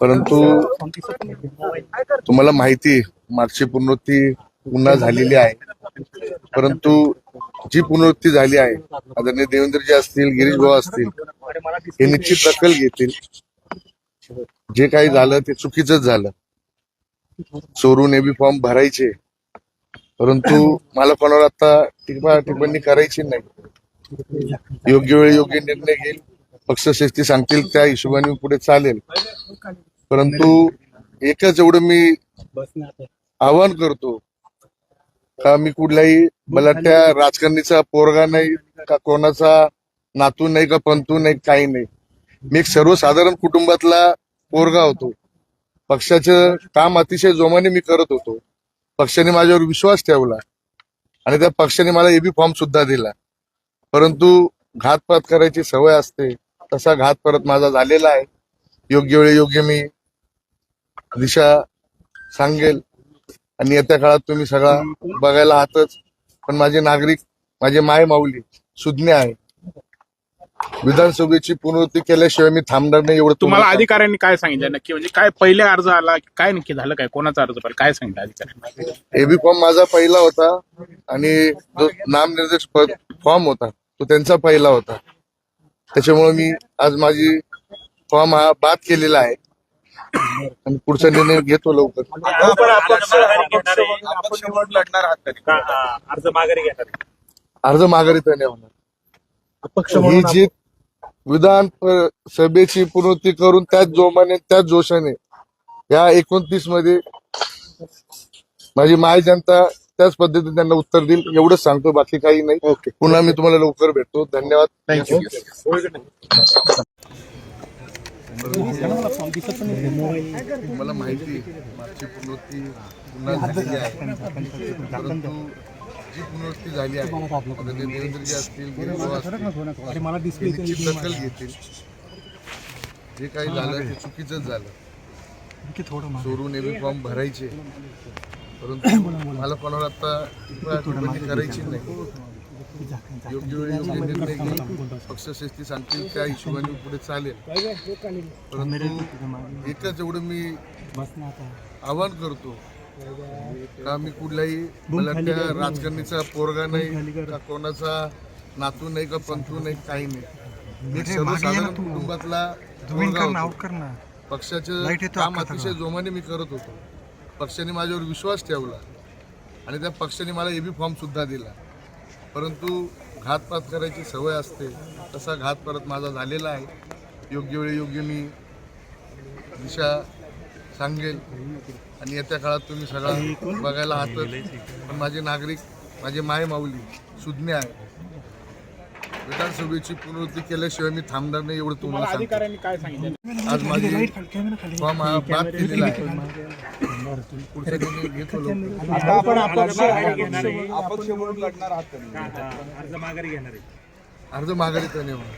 परंतु तुम्हाला माहिती मागची पुनरुत्ती पुन्हा झालेली आहे. परंतु जी पुनरुत्ती झाली आहे आदरणीय देवेंद्रजी असतील गिरीश भाऊ असतील हे निश्चित दखल घेतील. जे काही झालं ते चुकीच झालं. चोरून एबी फॉर्म भरायचे. परंतु मला कोणावर आता टिपा टिप्पणी करायची नाही. योग्य वेळी योग्य निर्णय घेईल. पक्ष पक्षश्रेष्ठी सांगतील त्या हिशोबाने पुढे चालेल. परंतु एकच एवढं मी आवाहन करतो का मी कुठल्याही मला त्या राजकारणीचा पोरगा नाही का कोणाचा नातू नाही का पंतू नाही काही नाही. मी एक सर्वसाधारण कुटुंबातला पोरगा होतो. पक्षाचं काम अतिशय जोमाने मी करत होतो. पक्षाने माझ्यावर विश्वास ठेवला. आणि त्या पक्षाने मला एबी फॉर्म सुद्धा दिला. परंतु घातपात करायची सवय असते. तसा घात परत माझा झालेला आहे. योग्य वेळी योग्य मी दिशा सांगेल. आणि येत्या काळात तुम्ही सगळा बघायला आहातच पण माझे नागरिक माझे माय माऊली सुज्ञ आहे विधानसभेची पुनरुत्ती केल्याशिवाय मी थांबणार नाही एवढं तुम्हाला. अधिकाऱ्यांनी काय सांगितलं नक्की म्हणजे काय पहिले अर्ज आला काय नक्की झालं काय कोणाचा अर्ज पाहिजे काय सांगितलं अधिकाऱ्यांनी एबी फॉर्म माझा पहिला होता आणि जो नामनिर्देश फॉर्म होता तो त्यांचा पहिला होता त्याच्यामुळे मी आज माझी फॉर्म हा बाद केलेला आहे आणि पुढचा निर्णय घेतो लवकर अर्ज माघारी घेणार अर्ज माघारी तर नाही होणार ही जी विधान सभेची पुनरुत्ती करून त्याच जोमाने त्याच जोशाने या एकोणतीसमध्ये माझी माय जनता त्याच पद्धतीने त्यांना उत्तर देईल. एवढंच सांगतो बाकी काही नाही. ओके. पुन्हा मी तुम्हाला लवकर भेटतो. धन्यवाद. थँक्यू मला माहिती आहे, मागची पुनरुत्ती पुन्हा झालेली आहे. परंतु जी पुनरुत्ती झाली आहे आदरणीय देवेंद्रजी असतील गिरीश असतील दखल घेतील. जे काही झालं ते चुकीचंच झालं. चोरून एबी फॉर्म भरायचे. परंतु मला कोणावर आता टिप्पणी करायची नाही. योग्य वेळी योग्य निर्णय घेईल. पक्षश्रेष्ठी सांगतील त्या हिशोबाने पुढे चालेल. परंतु एकच एवढं मी आवाहन करतो का मी कुठल्याही बलाट्या राजकारणीचा पोरगा नाही का कोणाचा नातू नाही का पंतू नाही काही नाही. मी सर्वसाधारण कुटुंबातला पोरगा होतो. पक्षाचं काम अतिशय जोमाने मी करत होतो. पक्षाने माझ्यावर विश्वास ठेवला आणि त्या पक्षाने मला एबी फॉर्म सुद्धा दिला. परंतु घातपात करायची सवय असते. तसा घात परत माझा झालेला आहे. योग्य वेळी योग्य मी दिशा सांगेल. आणि येत्या काळात तुम्ही सगळा बघायला आहातच पण माझे नागरिक माझे माय माऊली सुज्ञ आहे. विधानसभेची पुनरुत्ती केल्याशिवाय मी थांबणार नाही एवढं तुम्हाला सांगतो. आज माझी फॉर्म हा बाद केलेला आहे. घेतो. अर्ज माघारी घेणार अर्ज माघारी नाही होणार.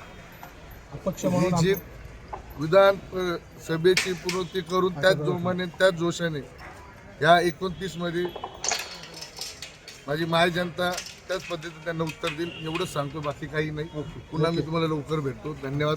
ही जी विधान सभेची पुनरुत्ती करून त्याच जोमाने त्याच जोशाने या एकोणतीसमध्ये माझी माय जनता त्याच पद्धतीने त्यांना उत्तर देईल. एवढंच सांगतो बाकी काही नाही. पुन्हा मी तुम्हाला लवकर भेटतो. धन्यवाद.